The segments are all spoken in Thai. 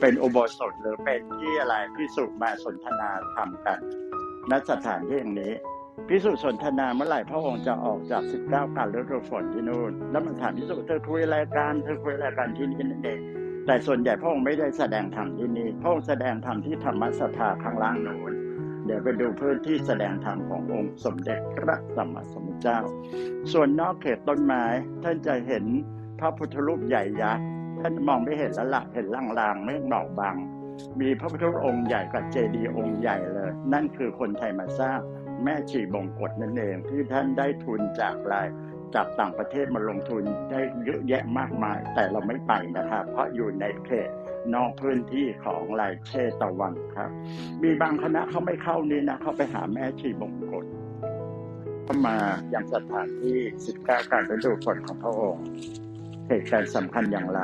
เป็นอุโบสถหรือเป็นที่อะไรพิสุมาสนทนาธรรมกันณสถานที่อย่างนี้พิสุสนทนาเมื่อไหร่พระองค์จะออกจาก 19การฤดูฝนที่นู่น แล้วมันถามพิสุเธอคุยอะไรกันเธอคุยอะไรกันที่นี่นั่นเองแต่ส่วนใหญ่พระองค์ไม่ได้แสดงธรรมที่นี่ พระองค์แสดงธรรมที่ธรรมสภาข้างล่างโน้นเดี๋ยวไปดูพื้นที่แสดงธรรมขององค์สมเด็จพระสัมมาสัมพุทธเจ้า ส่วนนอกเขตต้นไม้ท่านจะเห็นพระพุทธรูปใหญ่ยักษ์ ท่านมองไม่เห็นแล้วละเห็นลางๆไม่หนอกบาง มีพระพุทธองค์ใหญ่กับเจดีย์องค์ใหญ่เลย นั่นคือคนไทยมาสร้างแม่ชีบงกฎนั่นเองที่ท่านได้ทุนจากรายจากต่างประเทศมาลงทุนได้เยอะแยะมากมาย แต่เราไม่ไปนะครับ เพราะอยู่ในเขตนอกพื้นที่ของลายเชตะวันครับ มีบางคณะเขาไม่เข้านี่นะเขาไปหาแม่ชีบงกฎก็มายังสถานที่ 19 การฤดูฝนของพระองค์ เหตุการณ์สำคัญอย่างไร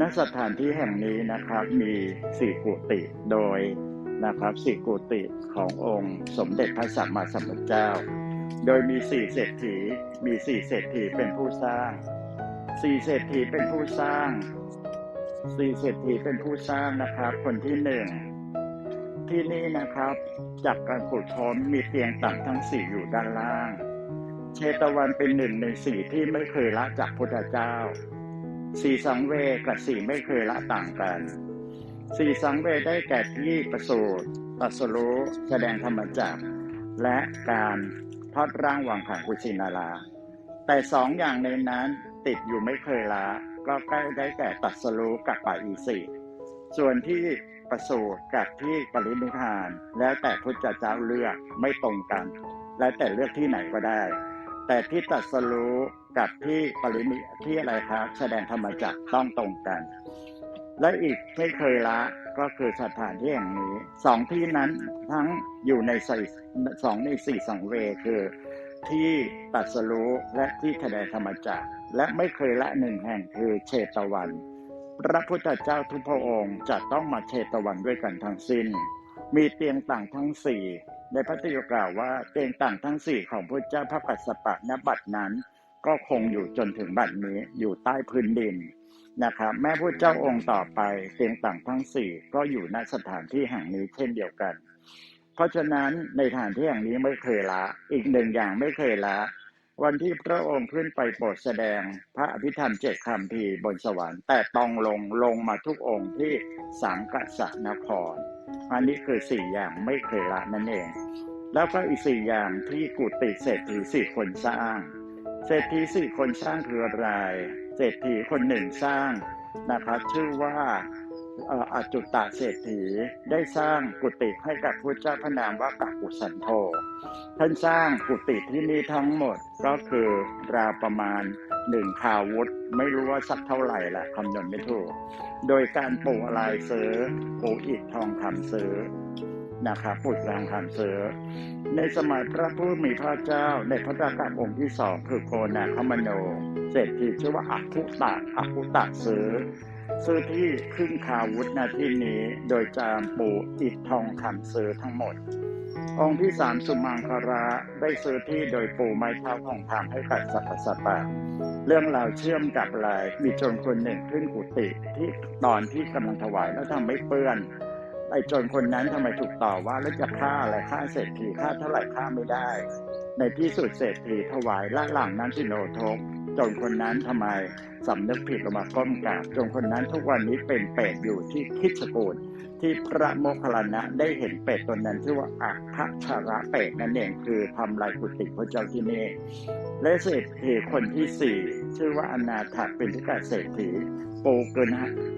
ณ สถานที่แห่งนี้นะครับมีสี่กุฏิโดยนะครับสี่กุฏิขององค์สมเด็จพระสัมมาสัมพุทธเจ้า โดยมีสี่เศรษฐี มีสี่เศรษฐีเป็นผู้สร้าง สี่เศรษฐีเป็นผู้สร้าง สี่เศรษฐีเป็นผู้สร้างนะครับ คนที่หนึ่งที่นี่นะครับ จากการขุดค้นมีเตียงต่ำทั้งสี่อยู่ด้านล่าง เชตวันเป็นหนึ่งในสี่ที่ไม่เคยละจากพุทธเจ้า สี่สังเวกับสี่ไม่เคยละต่างกัน สี่สังเวได้แก่ที่ประสูติตรัสรู้แสดงธรรมจักรและการทอดร่างวางขังกุชินาราแต่สองอย่างในนั้นติดอยู่ไม่เคยละก็ใกล้ได้แก่ตัสรู้กับป่าอีสีส่วนที่ประสูติกับที่ปรินิพาน แล้วแต่พุทธเจ้าเลือกไม่ตรงกัน แล้วแต่เลือกที่ไหนก็ได้ แต่ที่ตรัสรู้กับที่ปรินิที่อะไรครับแสดงธรรมจักรต้องตรงกัน และอีกไม่เคยละก็คือสถานที่แห่งนี้สองที่นั้นทั้งอยู่ในสี่สองในสี่สังเวคือที่ตรัสรู้และที่แสดงธรรมจักรและไม่เคยละหนึ่งแห่งคือเชตวัน พระพุทธเจ้าทุกพระองค์จะต้องมาเชตวันด้วยกันทั้งสิ้น มีเตียงต่างทั้งสี่ ในพระติยกล่าวว่าเตียงต่างทั้งสี่ของพระเจ้าพระปัสสปะณบัดนั้น ก็คงอยู่จนถึงบัดนี้อยู่ใต้พื้นดินนะครับแม่พุทธเจ้าองค์ต่อไปเตียงต่างทั้งสี่ก็อยู่ณสถานที่แห่งนี้เช่นเดียวกัน เพราะฉะนั้นในสถานที่แห่งนี้ไม่เคยละ อีกหนึ่งอย่างไม่เคยละ วันที่พระองค์ขึ้นไปโปรดแสดงพระอภิธรรมเจ็ดคำพีบนสวรรค์แต่ต้องลงลงมาทุกองค์ที่สังกัสนคร อันนี้คือสี่อย่างไม่เคยละนั่นเอง แล้วก็อีกสี่อย่างที่กุฏิเศรษฐีสี่คนสร้าง เศรษฐีสี่คนสร้างคืออะไร เศรษฐีคนหนึ่งสร้างนะครับชื่อว่า อาจุตะเศรษฐีได้สร้างกุฏิให้กับพระเจ้าพระนามว่ากักุสันโธท่านสร้างกุฏิที่นี่ทั้งหมดก็คือราวประมาณหนึ่งคาวุธ ไม่รู้ว่าสักเท่าไหร่แหละคำนวณไม่ถูก โดยการปูอะไรเสือปูอิฐทองคำเสือนะครับปุดรางคำเสือ ในสมัยพระผู้มีพระเจ้าในพระดากาองค์ที่สองคือโคนาคมโน เศรษฐีชื่อว่าอักุตะอักุตะซื้อ ซื้อที่ขึ้นคาวุธนาที่นี้โดยจามปูอิฐทองคำซื้อทั้งหมด องค์ที่สามสุมังคาราได้ซื้อที่โดยปูไม้เท้าทองคำให้กับสัพพสัปะเรื่องราวเชื่อมกับอะไรมีจรคนหนึ่งขึ้นกุฏิที่ตอนที่กำลังถวายแล้วทำไม่เปื้อนไอ้จรคนนั้นทำไมถูกต่อว่าแล้วจะฆ่าอะไรฆ่าเศรษฐีฆ่าเท่าไหร่ฆ่าไม่ได้ ในที่สุดเศรษฐีถวายละหลังนั้นสิโนทก จนคนนั้นทำไมสำนึกผิดลงมาก้มกราบจนคนนั้นทุกวันนี้เป็นเป็ดอยู่ที่คิดสกูลที่พระโมคคัลลานะได้เห็นเป็ดตนนั้นชื่อว่าอัคคชาระเป็ดนั่นเองคือทำลายกุฏิพระเจ้าที่นี่และเศรษฐีคนที่สี่ชื่อว่าอนาถเป็นที่กาเศรษฐีปูเงิน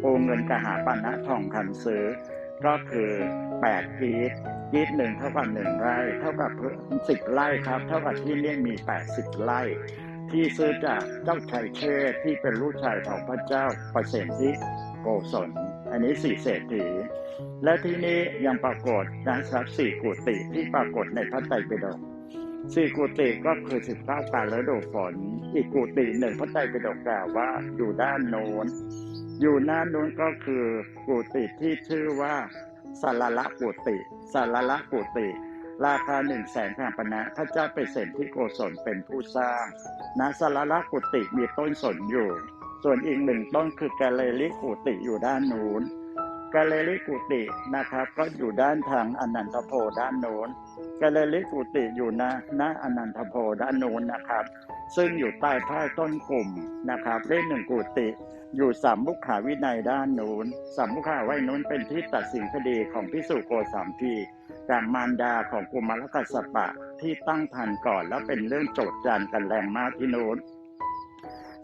ปูเงินกหาปณะทองคำซื้อ ก็คือแปดกีดกีดหนึ่งเท่ากับหนึ่งไร่ เท่ากับสิบไร่ครับ เท่ากับที่เนี่มีแปดสิบไร่ ที่ซื้อจากเจ้าชายเชษที่เป็นลูกชายของพระเจ้าประเสนทิโกศลอันนี้สี่เศรษฐี และที่นี้ยังปรากฏนะครับสี่กุฏิที่ปรากฏในพระไตรปิฎกสี่กุฏิก็คือสิบเก้าการฤดูฝน อีกกุฏิหนึ่งพระไตรปิฎกกล่าวว่าอยู่ด้านโน้น อยู่หน้านู้นก็คือกุฏิที่ชื่อว่าสารละกุติสารละกุติ ราคาหนึ่งแสนข้าปณะพระเจ้าเปรตที่โกศลเป็นผู้สร้างนะสารละกุติมีต้นสนอยู่ ส่วนอีกหนึ่งต้นคือแกเลลิกุติอยู่ด้านนู้นกาเลริกุตินะครับก็อยู่ด้านทางอนันทโพด้านโน้นกาเลริกุติอยู่นะหน้าอนันทโพด้านโน้นนะครับ ซึ่งอยู่ใต้ใต้ต้นกลุ่มนะครับเลขหนึ่งกุติอยู่สามมุขาวินัยด้านโน้นสามมุขขาวินัยโน้นเป็นที่ตัดสินคดีของพิสุโกสามพี กับมารดาของกุมารกัสสปะที่ตั้งทันก่อนแล้วเป็นเรื่องโจทย์จานกันแรงมากที่โน้น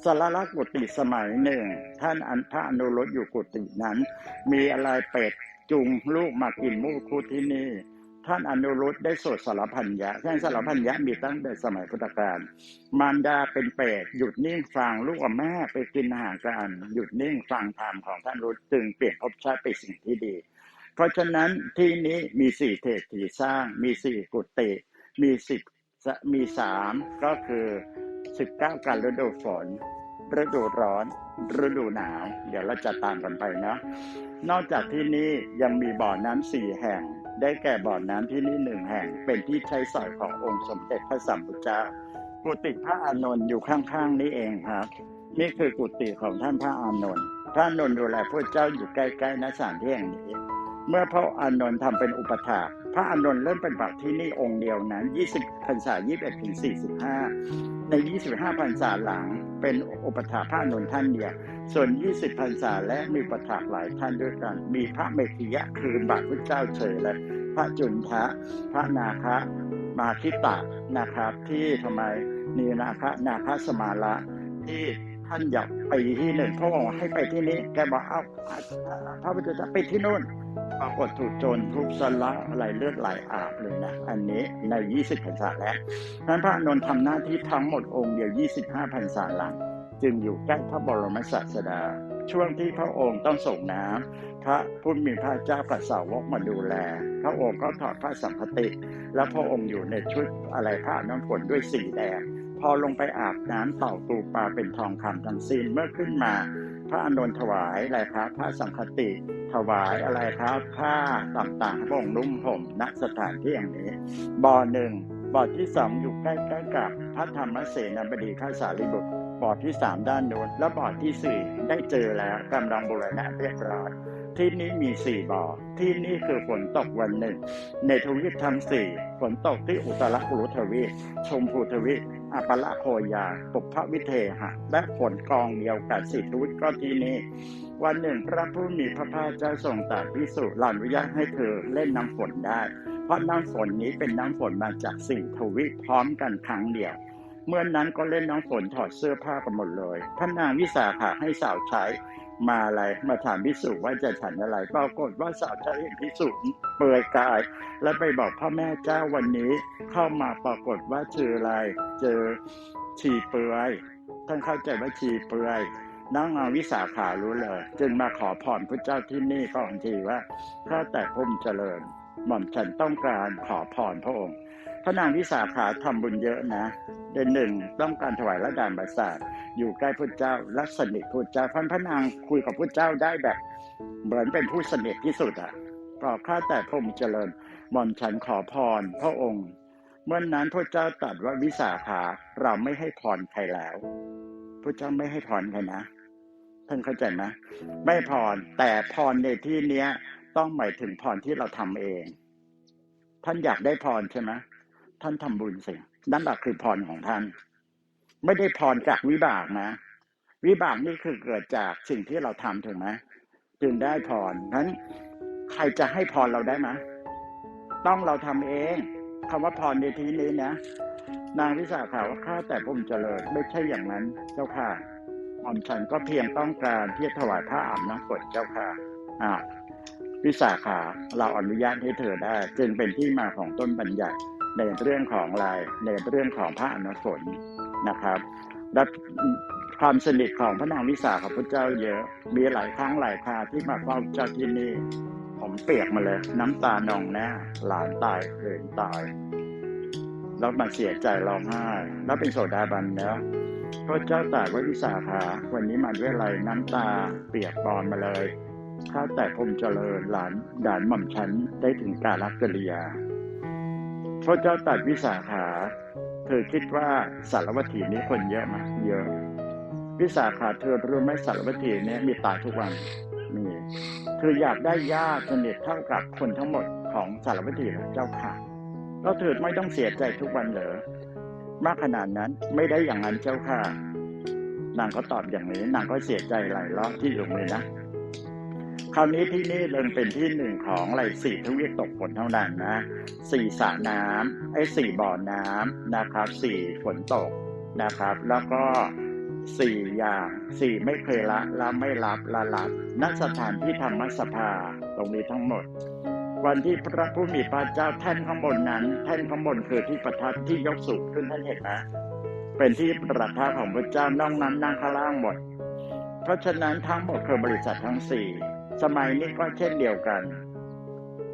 สารลักษณ์กุฏิสมัยหนึ่ง ท่านอันพระอนุรุตอยู่กุฏินั้น มีอะไรเป็ดจุงลูกมากินมูคุที่นี่ ท่านอนุรุตได้สวดสารพันยะท่านสารพันยะมีตั้งแต่สมัยพุทธกาลมารดาเป็นเป็ดหยุดนิ่งฟังลูกกับแม่ไปกินอาหารกันหยุดนิ่งฟังธรรมของท่านรุตจึงเปลี่ยนภพชาติเป็นสิ่งที่ดี เพราะฉะนั้นที่นี้มีสี่เทศที่สร้าง มีสี่กุฏิมีสิบมีสามก็คือสิบเก้าการฤดูฝน ฤดูร้อน ฤดูหนาว เดี๋ยวเราจะตามกันไปนะ นอกจากที่นี่ยังมีบ่อน้ำสี่แห่ง ได้แก่บ่อน้ำที่นี่หนึ่งแห่ง เป็นที่ใช้สอยขององค์สมเด็จพระสัมพุทธเจ้า กุฏิพระอานนท์อยู่ข้างๆนี้เองครับ นี่คือกุฏิของท่านพระอานนท์พระอานนท์ดูแลพระเจ้าอยู่ใกล้ๆณสถานที่แห่งนี้ เมื่อพระอานนท์ทำเป็นอุปถาพระอานนท์เริ่มเป็นบัตที่นี่องค์เดียวนั้น 20พรรษา21ถึง45 ใน 25พรรษาหลังเป็นอุปถาพระอานนท์ท่านเดียว ส่วน 20พรรษาและมีอุปถาหลายท่านด้วยกัน มีพระเมขิยะคืนบาทพระเจ้าเฉยเลยพระจุนทะ พระนาคะ มาคิตะนะครับที่ทำไมนีนาคะนาคะสมาละที่ ท่านอยากไปที่หนึ่งพระองค์ให้ไปที่นี้แกบอกเอาพระพุทธเจ้าไปที่นู่นปรากฏถูกโจรทุบสละอะไรเลือดไหลอาบเลยนะอันนี้ใน 20พรรษาแล้วนั้นพระอานนท์ทำหน้าที่ทั้งหมดองค์เดียว 25พรรษาหลัง จึงอยู่ใกล้พระบรมศาสดา ช่วงที่พระองค์ต้องส่งน้ำพระผู้มีพระเจ้ากับสาวกมาดูแล พระองค์ก็ถอดพระสังฆติ แล้วพระองค์อยู่ในชุดอะไรพระน้ำฝนด้วยสีแดง พอลงไปอาบน้ำเต่าตูปลาเป็นทองคำทั้งสิ้นเมื่อขึ้นมา พระอานนท์ถวายอะไรครับพระสังฆติ ถวายอะไรครับผ้าต่างๆพระองค์นุ่มห่มณสถานที่อย่างนี้บ่อหนึ่งบ่อที่สองอยู่ใกล้ๆกับพระธรรมเสนาบดีข้าสารีบุตรบ่อที่สามด้านโน้นและบ่อที่สี่ได้เจอแล้วกำลังบูรณะเรียบร้อย ที่นี่มีสี่บ่อ ที่นี่คือฝนตกวันหนึ่ง ในทวีปทั้งสี่ฝนตกที่อุตรกุรุทวีป ชมพูทวีปอัปละโคยาปุพพวิเทหะ และฝนกองเดียวกับสิทธิวุฒิก็ที่นี่ วันหนึ่งพระผู้มีพระภาคเจ้าทรงตรัสพิสุหลอนุญาตให้เธอเล่นน้ำฝนได้ เพราะน้ำฝนนี้เป็นน้ำฝนมาจากสี่ทวีปพร้อมกันครั้งเดียวเมื่อนนั้นก็เล่นน้ำฝนถอดเสื้อผ้ากันหมดเลยพระนางวิสาขาให้สาวใช้ มาอะไรมาถามพิสุว่าจะฉันอะไรปรากฏว่าสาวใช้เห็นพิสุเปลือยกาย แล้วไปบอกพ่อแม่เจ้าวันนี้ เข้ามาปรากฏว่าเจออะไร เจอฉีเปลือยท่านเข้าใจว่าฉีเปลือยน้องอาวิสาขารู้เลย จึงมาขอพรพระเจ้าที่นี่ก่อนทีว่าถ้าแต่พุ่มเจริญ หม่อมฉันต้องการขอพรพระองค์พระนางวิสาขาทำบุญเยอะนะเดือนหนึ่งต้องการถวายละดานประสาทอยู่ใกล้พระเจ้าและสนิทพระเจ้าพันพระนางคุยกับพระเจ้าได้แบบ เหมือนเป็นผู้สนิทที่สุดอะก็ข้าแต่พระองค์เจริญหม่อมฉันขอพรพระองค์ เมื่อนนั้นพระเจ้าตรัสว่าวิสาขาเราไม่ให้พรใครแล้วพระเจ้าไม่ให้พรใครนะท่านเข้าใจไหมไม่พรแต่พรในที่เนี้ย ต้องหมายถึงพรที่เราทำเอง ท่านอยากได้พรใช่ไหมท่านทำบุญสินั่นแหละคือพรของท่าน ไม่ได้พรจากวิบากนะ วิบากนี่คือเกิดจากสิ่งที่เราทำถูกไหมจึงได้พรนั้นใครจะให้พรเราได้ไหมต้องเราทำเองคำว่าพรในที่นี้นะนางวิสาขาว่าข้าแต่ผมเจริญไม่ใช่อย่างนั้นเจ้าค่ะหม่อมฉันก็เพียงต้องการที่จะถวายพระอาบน้ำฝนเจ้าค่ะอ่า วิสาขาเราอนุญาตให้เธอได้ จึงเป็นที่มาของต้นบัญญัติในเรื่องของลายในเรื่องของพระอนุฝนนะครับและความสนิทของพระนางวิสาขาพระเจ้าเยอะมีหลายครั้งหลายคราที่มาเฝ้าเจ้าที่นี่ผมเปียกมาเลย น้ำตานองหน้าหลานตายเหลนตายแล้วมาเสียใจร้องไห้แล้วเป็นโสดาบันเนอะพระเจ้าตรัสว่าวิสาขาวันนี้มาด้วยไรน้ำตาเปียกปอนมาเลย ข้าแต่พรมเจริญหลานด่านหม่อมฉันได้ถึงกาลกริยาพระเจ้าตรัสวิสาขา เธอคิดว่าสารวัตถีนี้คนเยอะไหมเยอะ วิสาขาเธอรู้ไหมสารวัตถีนี้มีตายทุกวันมีคืออยากได้ญาติสนิทเท่ากับคนทั้งหมดของสารวัตรเหรอเจ้าค่ะแล้วเถิดไม่ต้องเสียใจทุกวันเหรอมากขนาดนั้นไม่ได้อย่างนั้นเจ้าค่ะ นางก็ตอบอย่างนี้ นางก็เสียใจหลายรอบที่อยู่เลยนะ ราวนี้ที่นี่เริงเป็นที่หนึ่งของอะไรสี่ทวีปตกฝนเท่านั้นนะสี่สระน้ำไอ้สี่บ่อน้ำนะครับสี่ฝนตกนะครับ แล้วก็สี่อย่างสี่ไม่เคยละละไม่รับละรับณสถานที่ธรรมสภาตรงนี้ทั้งหมด วันที่พระผู้มีพระเจ้าแท่นข้างบนนั้นแท่นข้างบนคือที่ประทับที่ยกสูงขึ้นท่านเห็นไหมเป็นที่ประทับของพระเจ้านอกนั้นนั่งข้างล่างหมด เพราะฉะนั้นทั้งหมดคือบริษัททั้งสี่ สมัยนี้ก็เช่นเดียวกัน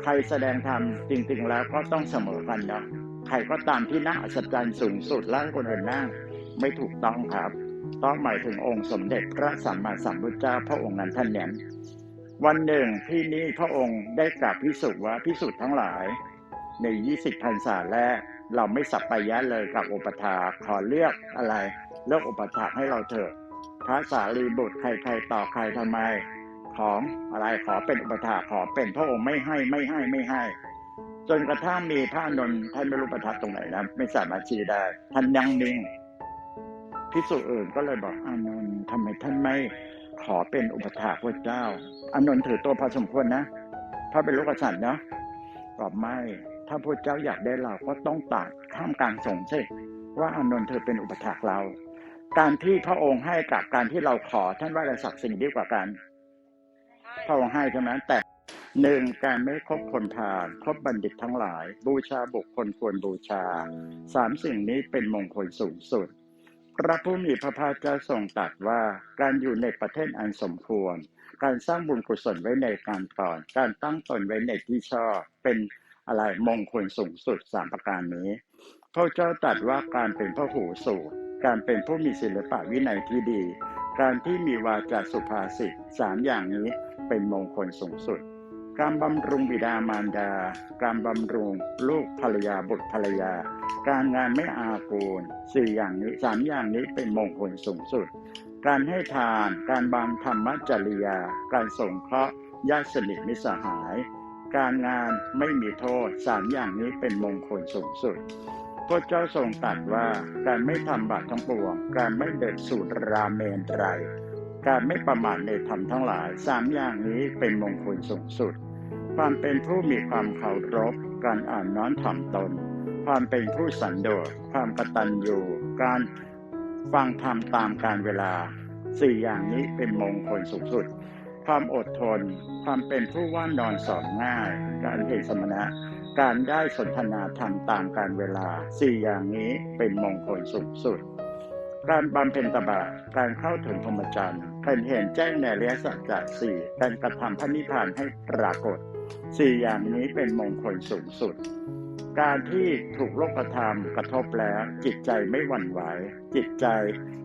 ใครแสดงธรรมจริงๆแล้วก็ต้องเสมอกันนะใครก็ตามที่นั่งอัศจรรย์สูงสุดล้วให้คนอื่นนั่งไม่ถูกต้องครับ ต้องหมายถึงองค์สมเด็จพระสัมมาสัมพุทธเจ้าพระองค์นั้นท่านเน้นวันหนึ่งที่นี้พระองค์ได้กราบพิสุว่าพิสุทั้งหลาย ใน 20พรรษาแรกเราไม่สับไปยะเลยกับอุปถาขอเลือกอะไร เลือกอุปถาให้เราเถอะพระสารีบุตรใครๆต่อใครทำไม ของอะไรขอเป็นอุปถาขอเป็นพระองค์ไม่ให้ไม่ให้ไม่ให้ จนกระทั่งมีพระนนท์ท่านไม่รู้ประทับตรงไหนนะไม่สามารถชี้ได้ท่านยังนิ่งพิสุอื่นก็เลยบอกอานนท์ทำไมท่านไม่ขอเป็นอุปถาพระเจ้าอานนท์ถือตัวพอสมควรนะพระเป็นลูกกษัตริย์นะบอกไม่ถ้าพระเจ้าอยากได้เราก็ต้องตัดข้ามกลางสงฆ์สิว่าอานนท์เธอเป็นอุปถากเรา การที่พระองค์ให้กับการที่เราขอท่านว่าอะไรศักดิ์สิ่งดีกว่ากัน พระองค์ให้ใช่ไหมแต่หนึ่งการไม่คบคนพาลคบบัณฑิตทั้งหลาย บูชาบุคคลควรบูชาสามสิ่งนี้เป็นมงคลสูงสุด พระผู้มีพระภาคเจ้าทรงตรัสว่าการอยู่ในประเทศอันสมควร การสร้างบุญกุศลไว้ในการก่อน การตั้งตนไว้ในที่ชอบเป็นอะไรมงคลสูงสุดสามประการนี้พระเจ้าตรัสว่าการเป็นพระหูสูตรการเป็นผู้มีศิลปะวินัยที่ดี การที่มีวาจาสุภาษิตสามอย่างนี้เป็นมงคลสูงสุด การบำรุงบิดามารดา การบำรุงลูกภรรยาบุตรภรรยา การงานไม่อากูลสี่อย่างนี้สามอย่างนี้เป็นมงคลสูงสุด การให้ทาน การบางธรรมจริยา การสงเคราะห์ญาติสนิทมิสหาย การงานไม่มีโทษสามอย่างนี้เป็นมงคลสูงสุด พระเจ้าทรงตรัสว่าการไม่ทำบาปทั้งปวง การไม่เดินสูตรราเมนไรการไม่ประมาทในธรรมทั้งหลายสามอย่างนี้เป็นมงคลสูงสุด ความเป็นผู้มีความเคารพ การอ่านน้อมถ่อมตน ความเป็นผู้สันโดษ ความกตัญญูการฟังธรรมตามการเวลาสี่อย่างนี้เป็นมงคลสูงสุด ความอดทน ความเป็นผู้ว่านอนสอนง่าย การเห็นสมณะ การได้สนทนาธรรมตามการเวลาสี่อย่างนี้เป็นมงคลสูงสุด การบำเพ็ญตบะการเข้าถึงพรหมจรรย์การเห็นแจ้งในอริยสัจจะสี่การกระทำพระนิพพานให้ปรากฏสี่อย่างนี้เป็นมงคลสูงสุด การที่ถูกโลกธรรมกระทบแล้ว จิตใจไม่หวั่นไหว จิตใจ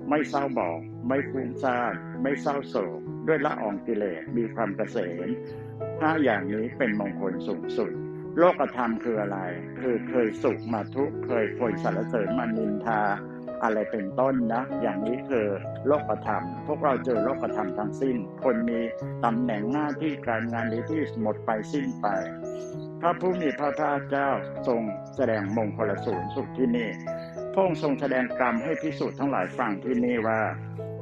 ไม่เศร้าหมองไม่ฟุ้งซ่านไม่เศร้าโศก ด้วยละอองกิเลสมีความเกษมห้าอย่างนี้เป็นมงคลสูงสุด โลกธรรมคืออะไร คือเคยสุขมาทุกเคยคนสรรเสริญมานินทา อะไรเป็นต้นนะ อย่างนี้คือโลกธรรม พวกเราเจอโลกธรรมทั้งสิ้น คนมีตำแหน่งหน้าที่การงานในที่หมดไปสิ้นไป พระผู้มีพระภาคเจ้าทรงแสดงมงคลสูงสุดที่นี่พระองค์ทรงแสดงกรรมให้พิสูจน์ทั้งหลายฟังที่นี่ว่า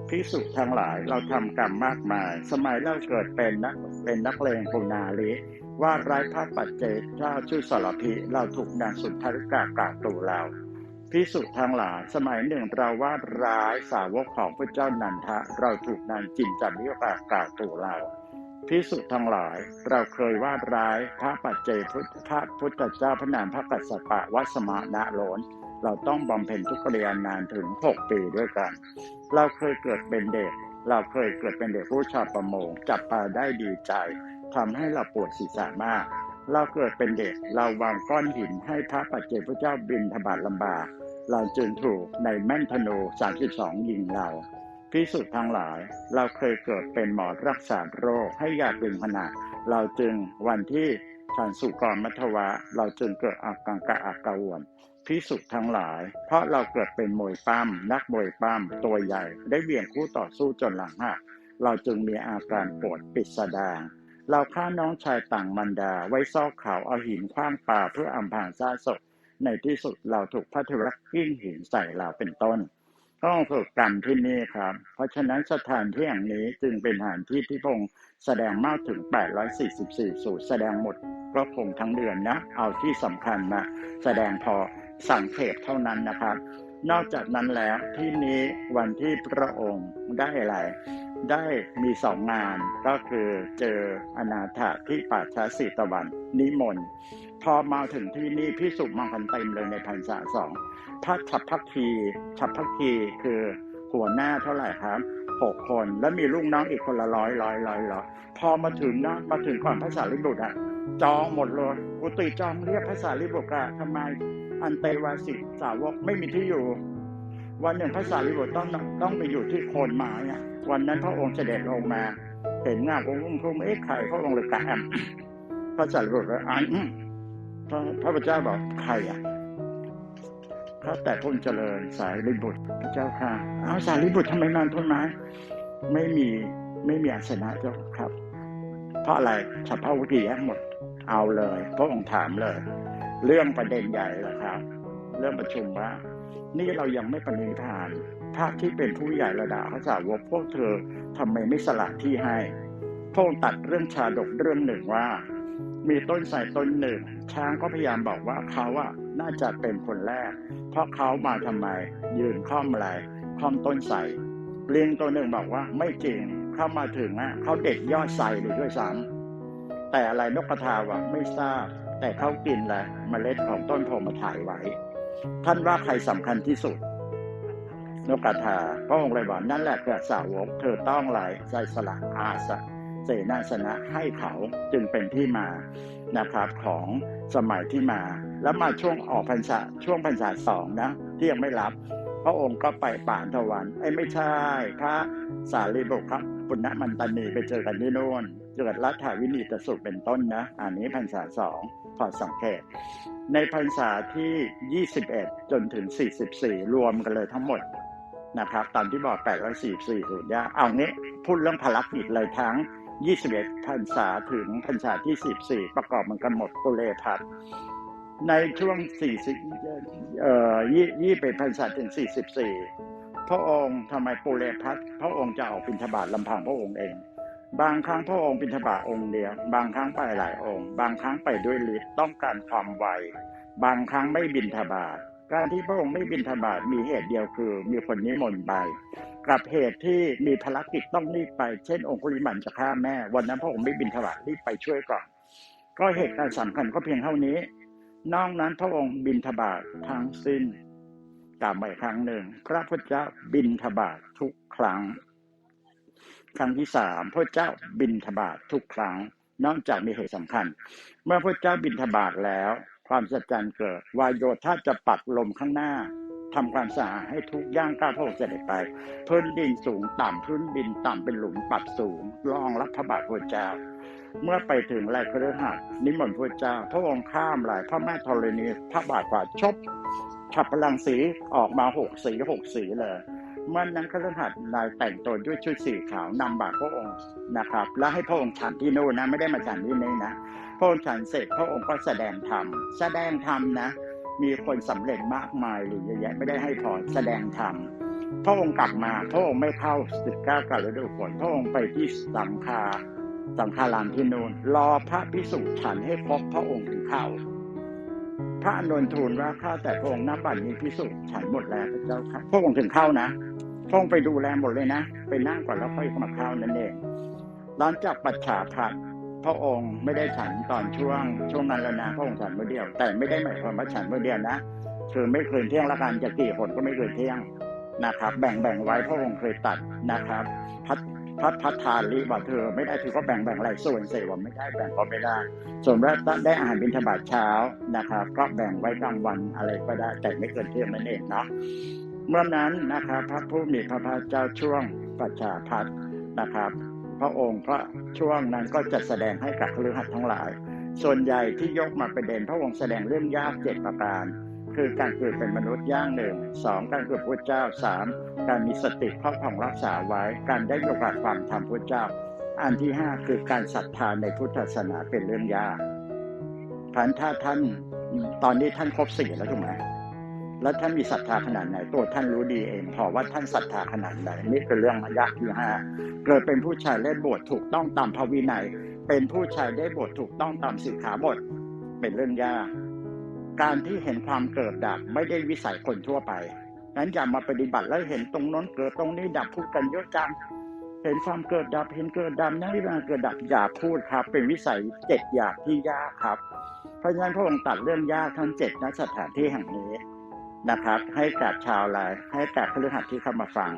พิสุทั้งหลายเราทำกรรมมากมาย สมัยเราเกิดเป็นนักเป็นนักเลงปุนาลี ว่าร้ายพระปัจเจกเจ้าชื่อสารพิเราถูกนางสุนทริกากล่าวตูเราพิสุทั้งหลายสมัยหนึ่งเราว่าร้ายสาวกของพระเจ้านันทะ เราถูกนางจินจันวิกากล่าวตูเราพิสุทั้งหลายเราเคยว่าร้ายพระปัจเจกพุทธพระพุทธเจ้าพระนามพระกัสสปะวัสมาณโลนเราต้องบำเพ็ญทุกขเรียนนานถึง 6 ปีด้วยกัน เราเคยเกิดเป็นเด็ก เราเคยเกิดเป็นเด็กผู้ชาวประมง จับปลาได้ดีใจ ทำให้เราปวดศีรษะมาก เราเกิดเป็นเด็กเราวางก้อนหินให้พระปัจเจกพระเจ้าบินทบาทลำบากเราจึงถูกในแม่นธนู32 ยิงเราพิสุทธ์ทั้งหลาย เราเคยเกิดเป็นหมอรักษาโรคให้ยาดึงขนาดเราจึงวันที่ฉันสุกรมัทวะ เราจึงเกิดอาการกระอักกระอ่วนพิสุทธ์ทั้งหลาย เพราะเราเกิดเป็นมวยปั้มนักมวยปั้มตัวใหญ่ ได้เบี่ยงคู่ต่อสู้จนหลังหักเราจึงมีอาการปวดปิดสดาง เราฆ่าน้องชายต่างมันดาไว้ซอกเขาเอาหินคว้างป่าเพื่ออำพรางซาศพในที่สุดเราถูกพระเทวรักกิ้งหินใส่เราเป็นต้นต้องฝึกกรรมที่นี่ครับ เพราะฉะนั้นสถานที่แห่งนี้จึงเป็นสถานที่ที่พงแสดงมากถึง 844 สูตร แสดงหมดก็คงทั้งเดือนนะ เอาที่สำคัญมาแสดงพอสังเขปเท่านั้นนะครับ นอกจากนั้นแล้วที่นี้วันที่พระองค์ได้อะไร ได้มีสองงานก็คือเจออนาถาที่ป่าช้าสีตะวัน นิมนต์พอมาถึงที่นี่พิสุมากันเต็มเลยในพรรษาสองพระฉับพักคีฉับพักคีคือหัวหน้าเท่าไหร่ครับหกคน แล้วมีลูกน้องอีกคนละร้อยร้อยร้อยร้อยพอมาถึงนะมาถึงก่อนพระสารีบุตรอะจองหมดเลยกุฏิจองเรียกพระสารีบุตรอะทำไมอันเตวาสิสาวกไม่มีที่อยู่ วันหนึ่งพระสารีบุตรต้องต้องไปอยู่ที่โคนไม้อะวันนั้นพระองค์เสด็จลงมา เห็นงาองค์อุ้มทุ่มเอ๊ะใครพระองค์เลยกระแอมพระสารีบุตรเลยอ่านอืมพระพระพุทธเจ้าบอกใครอะข้าแต่พระองค์เจริญสายรีบุตรพระเจ้าค่ะเอาสารีบุตรทำไมนอนต้นไม้ไม่มีไม่มีอาสนะเจ้าครับ เพราะอะไรฉพระวุฒิแยกหมดเอาเลยพระองค์ถามเลย เรื่องประเด็นใหญ่ละครับ เรื่องประชุมว่า นี่เรายังไม่ปณิธาน พระที่เป็นผู้ใหญ่ระดับพระสาวกพวกเธอทำไมไม่สละที่ให้พงตัดเรื่องชาดกเรื่องหนึ่งว่า มีต้นใส่ต้นหนึ่ง ช้างก็พยายามบอกว่าเขาว่าน่าจะเป็นคนแรก เพราะเขามาทำไม ยืนค่อมอะไรค่อมต้นใส่เลียงตัวหนึ่งบอกว่าไม่จริงเข้ามาถึงอะเขาเด็ดยอดใส่เลยด้วยซ้ำแต่อะไรนกกระทาวะไม่ทราบ แต่เขากินแหละเมล็ดของต้นโพมาถ่ายไว้ ท่านว่าใครสำคัญที่สุด นกกระทาพระองค์เลยบอกนั่นแหละคือสาวกเธอต้องไหลใจสละอาสะเสนาสนะให้เขาจึงเป็นที่มานะครับของสมัยที่มา แล้วมาช่วงออกพรรษาช่วงพรรษาสองนะที่ยังไม่รับ พระองค์ก็ไปป่านทวันไอ้ไม่ใช่พระสารีบุตรครับปุณณมันตานีไปเจอกันที่โน่นเกิดรัฐาวินีตสุเป็นต้นนะ อันนี้พรรษาสอง พอสังเกต ในพรรษาที่ 21 จนถึง 44 รวมกันเลยทั้งหมดนะครับ ตามที่บอก 8 4 4สูตรยาเอางี้พูดเรื่องพลักกิจเลยทั้ง 21 พรรษาถึงพรรษาที่ 14 ประกอบมันกันหมดตุเลพัทในช่วง 40 เอ่อยี่ยี่เป็นพรรษาถึง 44 พระองค์ทำไมปุเรพัทพระองค์จะออกบิณฑบาตลำพังพระองค์เอง บางครั้งพระองค์บิณฑบาตองค์เดียว บางครั้งไปหลายองค์ บางครั้งไปด้วยฤทธิ์ต้องการความไว บางครั้งไม่บิณฑบาตการที่พระองค์ไม่บิณฑบาตมีเหตุเดียวคือ มีคนนิมนต์ไปกับเหตุที่มีภารกิจต้องรีบไป เช่น องคุลิมันจะฆ่าแม่ วันนั้นพระองค์ไม่บิณฑบาตรีบไปช่วยก่อน ก็เหตุการณ์สำคัญก็เพียงเท่านี้ นอกนั้นพระองค์บิณฑบาตทั้งสิ้นกล่าวไปครั้งหนึ่ง พระพุทธเจ้าบิณฑบาตทุกครั้ง ครั้งที่สามพระเจ้าบินทบาททุกครั้ง นอกจากมีเหตุสำคัญ เมื่อพระเจ้าบินทบาทแล้ว ความสัจจันเกิดวายโยธาจะปัดลมข้างหน้าทำความสะอาดให้ทุกย่างก้าวพระองค์เสด็จไป พื้นดินสูงต่ำพื้นดินต่ำเป็นหลุมปรับสูงรองรับพระบาทพระเจ้า เมื่อไปถึงไรเครือหัดนิมนต์พระเจ้า พระองค์ข้ามไหลพระแม่ธรณีพระบาทกว่าชบฉับพลังสีออกมาหกสีหกสีเลย เมื่อนนั้นก็เรื่องหัดนายแต่งตัวด้วยชุดสีขาวนำบาตรพระองค์นะครับ แล้วให้พระองค์ฉันที่โน่นนะไม่ได้มาฉันที่นี่นะพระองค์ฉันเสร็จพระองค์ก็แสดงธรรมแสดงธรรมนะมีคนสำเร็จมากมายหรือเยอะแยะไม่ได้ให้พรแสดงธรรมพระองค์กลับมาพระองค์ไม่เข้าสิบเก้ากันฤดูฝนพระองค์ไปที่สังคาสังคารามที่โน่นรอพระพิสุฉันให้ครบพระองค์ถึงเข้า พระอนนท์ทูลว่าข้าแต่พระองค์นับบัดนี้พิสุฉันหมดแล้วพระเจ้าค่ะพระองค์ถึงเข้านะพระองค์ไปดูแลหมดเลยนะไปนั่งก่อนแล้วค่อยมาเข้านั่นเองหลังจากปัจฉาพัดพระองค์ไม่ได้ฉันตอนช่วงช่วงนั้นแล้วนะพระองค์ฉันเมื่อเดียว แต่ไม่ได้หมายความว่าฉันเมื่อเดียวนะคือไม่เคยเที่ยงละกันจะกี่คนก็ไม่เคยเที่ยงนะครับ แบ่งแบ่งไว้พระองค์เคยตัดนะครับ พัด พัดพัดทานรีบอกเธอไม่ได้ถือก็แบ่งแบ่งอะไรส่วนเสว่าไม่ได้แบ่งก็ไม่ได้ ส่วนว่าได้อาหารบิณฑบาตเช้านะครับ ก็แบ่งไว้กลางวันอะไรก็ได้แต่ไม่เกินเที่ยงนั่นเองเนาะเมื่อนั้นนะครับพระผู้มีพระภาคเจ้าช่วงปัจฉาพัดนะครับ พระองค์ก็ช่วงนั้นก็จะแสดงให้กับคฤหัสทั้งหลาย ส่วนใหญ่ที่ยกมาประเด็นพระองค์แสดงเรื่องยากเจ็ดประการ คือการเกิดเป็นมนุษย์ย่างหนึ่งสองการเกิดพระเจ้าสามการมีสติครอบครองรักษาไว้ การได้โอกาสฟังธรรมพระเจ้า อันที่ห้าคือการศรัทธาในพุทธศาสนาเป็นเรื่องยากพันถ้าท่านตอนนี้ท่านครบสี่แล้วถูกไหมแล้วท่านมีศรัทธาขนาดไหนตัวท่านรู้ดีเองพอว่าท่านศรัทธาขนาดไหนนี่คือเรื่องยากที่ห้าเกิดเป็นผู้ชายเล่นบทถูกต้องตามพระวินัย เป็นผู้ชายได้บทถูกต้องตามสิกขาบท เป็นเรื่องยาก การที่เห็นความเกิดดับไม่ได้วิสัยคนทั่วไป นั้นอย่ามาปฏิบัติแล้วเห็นตรงน้นเกิดตรงนี้ดับพูดกันเยอะจัง เห็นความเกิดดับเห็นเกิดดับนั่งวิปันาเกิดดับอย่าพูดครับ เป็นวิสัยเจ็ดอย่างที่ยากครับ เพราะฉะนั้นพระองค์ตัดเรื่องยากทั้งเจ็ดณสถานที่แห่งนี้นะครับ ให้กับชาวลายให้กับคฤหัสที่เข้ามาฟัง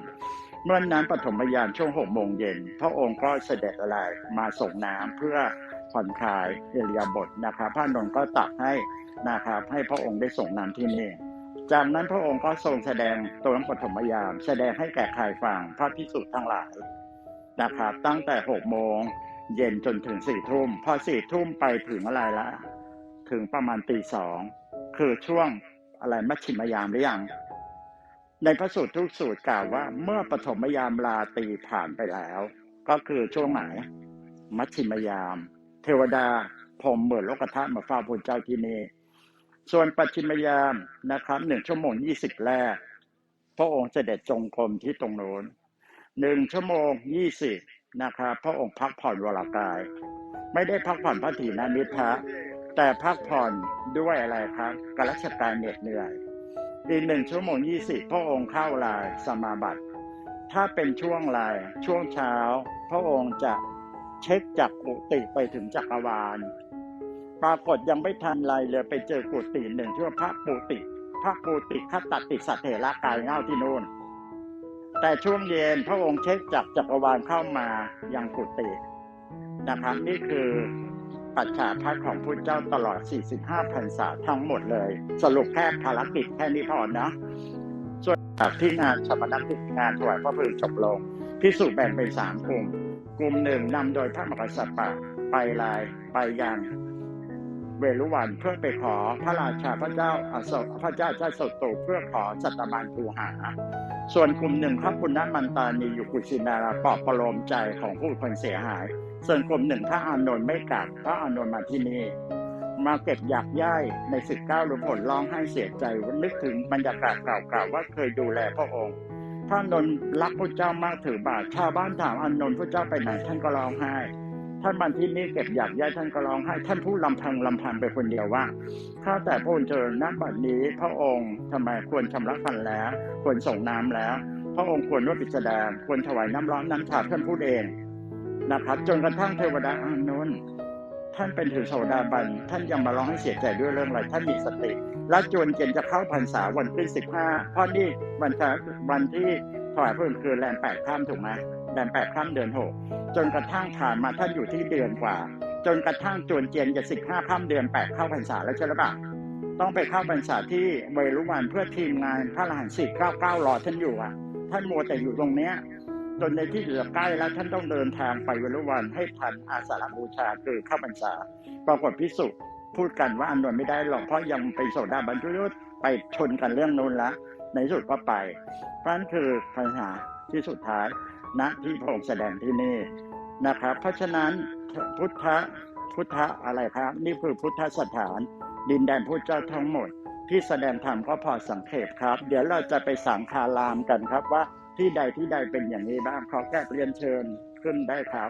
เมื่อนนั้นปฐมยามช่วงหกโมงเย็นพระองค์ก็เสด็จอะไรมาส่งน้ำเพื่อผ่อนคลายเอริยาบทนะครับพระนนท์ก็ตักให้ นะครับ ให้พระองค์ได้ส่งน้ำที่นี่ จากนั้นพระองค์ก็ทรงแสดงตัวปฐมยาม แสดงให้แก่ใครฟังพระพิสุทั้งหลายนะครับตั้งแต่หกโมงเย็นจนถึงสี่ทุ่มพอสี่ทุ่มไปถึงอะไรละ ถึงประมาณตีสองคือช่วงอะไรมัชชิมยามหรือยังในพระสูตรทุกสูตรกล่าวว่า เมื่อปฐมยามลาตีผ่านไปแล้ว ก็คือช่วงไหน มัชชิมยาม เทวดาพรหมเหมือนโลกธาตุมาเฝ้าพระเจ้าที่นี่ ส่วนปัจฉิมยามนะครับหนึ่งชั่วโมงยี่สิบแรก พระองค์เสด็จจงกรมที่ตรงโน้นหนึ่งชั่วโมงยี่สิบนะครับพระองค์พักผ่อนวลากาย ไม่ได้พักผ่อนพระถีนามิทะแต่พักผ่อนด้วยอะไรครับกรัชกายเหน็ดเหนื่อยอีกหนึ่งชั่วโมงยี่สิบพระองค์เข้าลายสมาบัติ ถ้าเป็นช่วงลายช่วงเช้า พระองค์จะเช็คจากกุฏิไปถึงจักรวาล ปรากฏยังไม่ทันไรเลยไปเจอกุฏิหนึ่งชื่อว่าพระปูติ พระปูติขตัดติสัตเถระกายเง่าที่นู่น แต่ช่วงเย็นพระองค์เช็คจากจักรวาลเข้ามายังกุฏินะครับนี่คือปัจฉาพัฒของพระเจ้าตลอด 45พรรษาทั้งหมดเลย สรุปแค่ภารกิจแค่นี้พอนะ ส่วนจากที่งานชมนักิจงานถวายพระเพลิงจบลง พิสูจน์แบ่งเป็นสามกลุ่ม กลุ่มหนึ่งนำโดยพระมหากษัตริย์ไปลายไปยัง เวรุวันเพื่อไปขอพระราชาพระเจ้าอโศกพระเจ้าเจ้าสดโตเพื่อขอสัตมานภูหา ส่วนกลุ่มหนึ่งพระคุณนัมันตานีอยู่กุชินาราปอบประโลมใจของผู้คนเสียหาย ส่วนกลุ่มหนึ่งพระอานนท์ไม่กลับพระอานนท์มาที่นี่มาเก็บหยักย่ายในสิบเก้าหรือผลร้องไห้เสียใจวันนึกถึงบรรยากาศเก่าๆว่าเคยดูแลพระองค์พระอานนท์รักพระเจ้ามากถือบาทชาวบ้านถามอานนท์พระเจ้าไปไหนท่านก็ร้องไห้ ท่านมาที่นี่เก็บหยักย่ายท่านก็ร้องไห้ท่านพูดลำพังลำพังไปคนเดียวว่าข้าแต่พระองค์เจอณบัดนี้พระองค์ทำไมควรชำระคันแล้ว ควรส่งน้ำแล้ว พระองค์ควรนวดปิดแสดงควรถวายน้ำร้อนน้ำชาท่านพูดเองนะครับจนกระทั่งเทวดาอานนท์ท่านเป็นถึงโสดาบัน ท่านยังมาร้องให้เสียใจด้วยเรื่องอะไรท่านมีสติ และจวนเกณฑ์จะเข้าพรรษาวันที่สิบห้าเพราะนี่วันที่วันที่ถวายพระเพลิงคือแรมแปดข้ามถูกไหม แรมแปดข้ามเดือนหกจนกระทั่งผ่านมาท่านอยู่ที่เดือนกว่า จนกระทั่งจวนเจียนจะสิบห้าข้ามเดือนแปดเข้าพรรษาแล้วใช่หรือเปล่าต้องไปเข้าพรรษาที่เวรุวันเพื่อทีมงานพระรหันสิบเก้าเก้ารอท่านอยู่อะ ท่านมัวแต่อยู่ตรงเนี้ยจนในที่เหลือใกล้แล้วท่านต้องเดินทางไปเวรุวันให้ทันอาสาฬบูชาคือเข้าพรรษา ปรากฏพิสุพูดกันว่าอันนนไม่ได้หรอกเพราะยังเป็นโสดาบันทุยุทธไปชนกันเรื่องนู้นละ ในสุดก็ไปนั้นคือปัญหาที่สุดท้าย ณที่พระองค์แสดงที่นี่นะครับ เพราะฉะนั้นพุทธพุทธอะไรครับ นี่คือพุทธสถาน ดินแดนพุทธเจ้าทั้งหมด ที่แสดงธรรมก็พอสังเขตครับ เดี๋ยวเราจะไปสังคารามกันครับว่าที่ใดที่ใดเป็นอย่างนี้บ้างขอแก้เรียนเชิญขึ้นได้ครับ